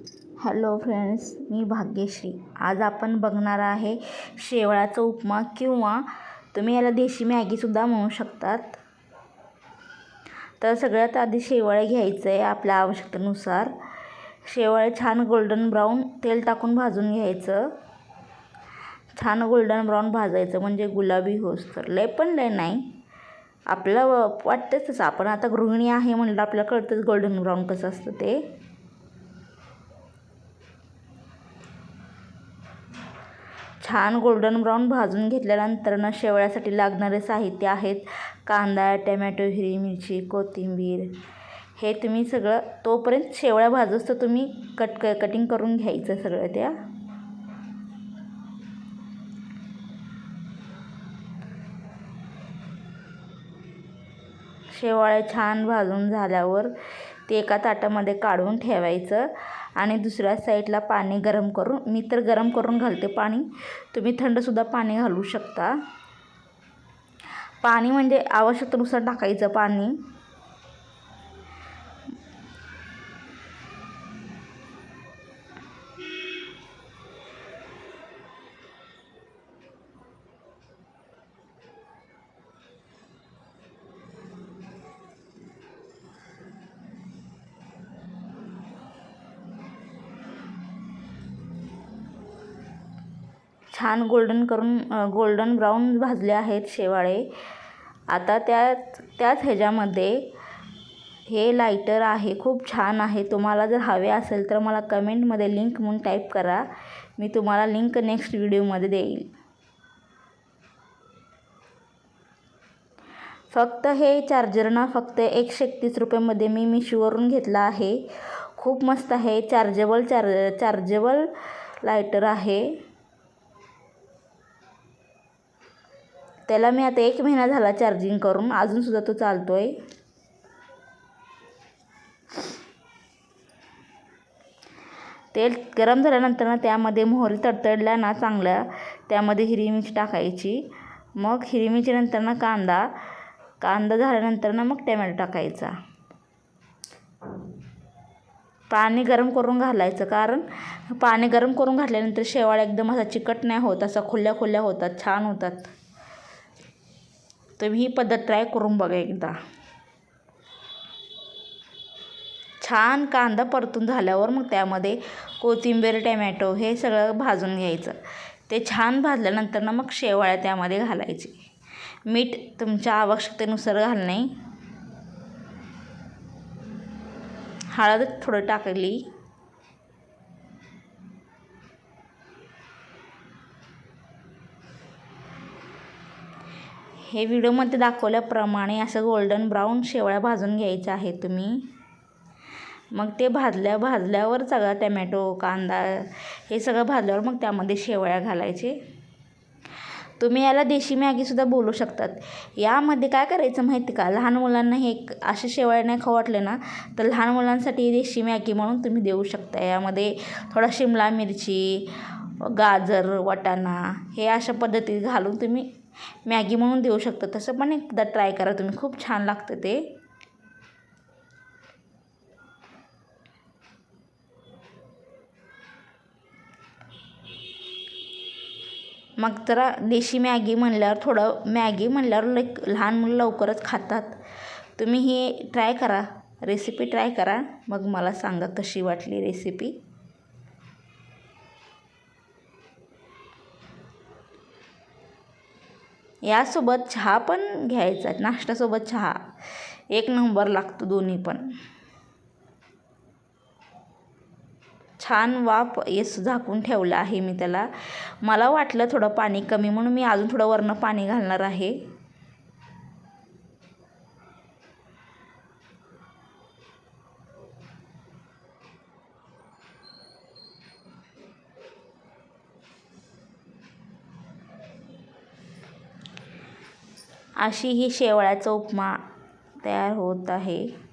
Hello friends मी भाग्यश्री. आज आपण बघणार आहे शेवळाचा उपमा किंवा तुम्ही याला देशी मॅगीसुद्धा म्हणू शकतात. तर सगळ्यात आधी शेवाळे घ्यायचं आहे आपल्या आवश्यकतेनुसार. शेवाळे छान गोल्डन ब्राऊन तेल टाकून भाजून घ्यायचं. छान गोल्डन ब्राऊन भाजायचं म्हणजे गुलाबी होस तर. लय पण लय नाही. आपल्याला वाटतंच तसं. आपण आता गृहिणी आहे म्हणलं आपल्याला कळतंच गोल्डन ब्राऊन कसं असतं ते. छान गोल्डन ब्राऊन भाजून घेतल्यानंतर शेवळ्यासाठी लागणारे साहित्य आहेत. कांदा टमॅटो हिरवी मिरची कोथिंबीर. हे तुम्ही सगळं तोपर्यंत शेवळ्या भाजूस तर तुम्ही कट क कटिंग करून घ्यायचं सगळं त्या. शेवाळे छान भाजून झाल्यावर ते एका ताटामध्ये काढून ठेवायचं आणि दुसऱ्या साईडला पाणी गरम करून मी तर गरम करून घालते पाणी तुम्ही थंडसुद्धा पाणी घालू शकता. पाणी म्हणजे आवश्यकतेनुसार टाकायचं पाणी. छान गोल्डन करून गोल्डन ब्राऊन भाजले आहेत शेवाळे. आता त्यात त्याच ह्याच्यामध्ये हे लायटर आहे खूप छान आहे. तुम्हाला जर हवे असेल तर मला कमेंटमध्ये लिंक म्हणून टाईप करा. मी तुम्हाला लिंक नेक्स्ट व्हिडिओमध्ये देईल. फक्त हे चार्जर ना फक्त एकशे एकतीस रुपयामध्ये मी मिशोवरून घेतला आहे. खूप मस्त आहे चार्जेबल चार्ज चार्जेबल लायटर आहे. त्याला मी आता एक महिना झाला चार्जिंग करून. अजूनसुद्धा तो चालतो आहे तेल गरम झाल्यानंतर ना त्यामध्ये मोहरी तडतडल्या ना चांगल्या त्यामध्ये हिरवी मिरची टाकायची. मग हिरवी मिरचीनंतर ना कांदा कांदा झाल्यानंतर ना मग टमॅटो टाकायचा. पाणी गरम करून घालायचं कारण पाणी गरम करून घातल्यानंतर शेवाळ्या एकदम असा चिकट नाही होत असा खुल्या खुल्या होतात छान होतात. तुम्ही ही पद्धत ट्राय करून बघा एकदा. छान कांदा परतून झाल्यावर मग त्यामध्ये कोथिंबीर टमॅटो हे सगळं भाजून घ्यायचं. ते छान भाजल्यानंतर ना मग शेवाळ्या त्यामध्ये घालायचे. मीठ तुमच्या आवश्यकतेनुसार घालणे. हळद थोडं टाकली. हे व्हिडिओमध्ये दाखवल्याप्रमाणे असं गोल्डन ब्राऊन शेवळ्या भाजून घ्यायच्या आहे तुम्ही. मग ते भाजल्या भाजल्यावर सगळा टमॅटो कांदा हे सगळं भाजल्यावर मग त्यामध्ये शेवळ्या घालायचे. तुम्ही याला देशी मॅगीसुद्धा बोलू शकतात. यामध्ये काय करायचं माहिती का? लहान मुलांना हे असे शेवळ्या नाही खाऊ वाटले ना तर लहान मुलांसाठी देशी मॅगी म्हणून तुम्ही देऊ शकता. यामध्ये थोडा शिमला मिरची गाजर वाटाणा हे अशा पद्धतीत घालून तुम्ही मॅगी म्हणून देऊ शकता. तसं पण एकदा ट्राय करा तुम्ही. खूप छान लागतं ते. मग जरा देशी मॅगी म्हणल्यावर थोडं मॅगी म्हणल्यावर लाईक लहान मुलं लवकरच खातात. तुम्ही ही ट्राय करा. रेसिपी ट्राय करा. मग मला सांगा कशी वाटली रेसिपी. यासोबत चहा पण घ्यायचा नाश्त्यासोबत चहा. एक नंबर लागतो दोन्ही पण. छान वाफ येस झाकून ठेवलं आहे मी त्याला. मला वाटलं थोडं पाणी कमी म्हणून मी अजून थोडं वरनं पाणी घालणार आहे. अशी ही शेवळ्याचा उपमा तयार होत आहे.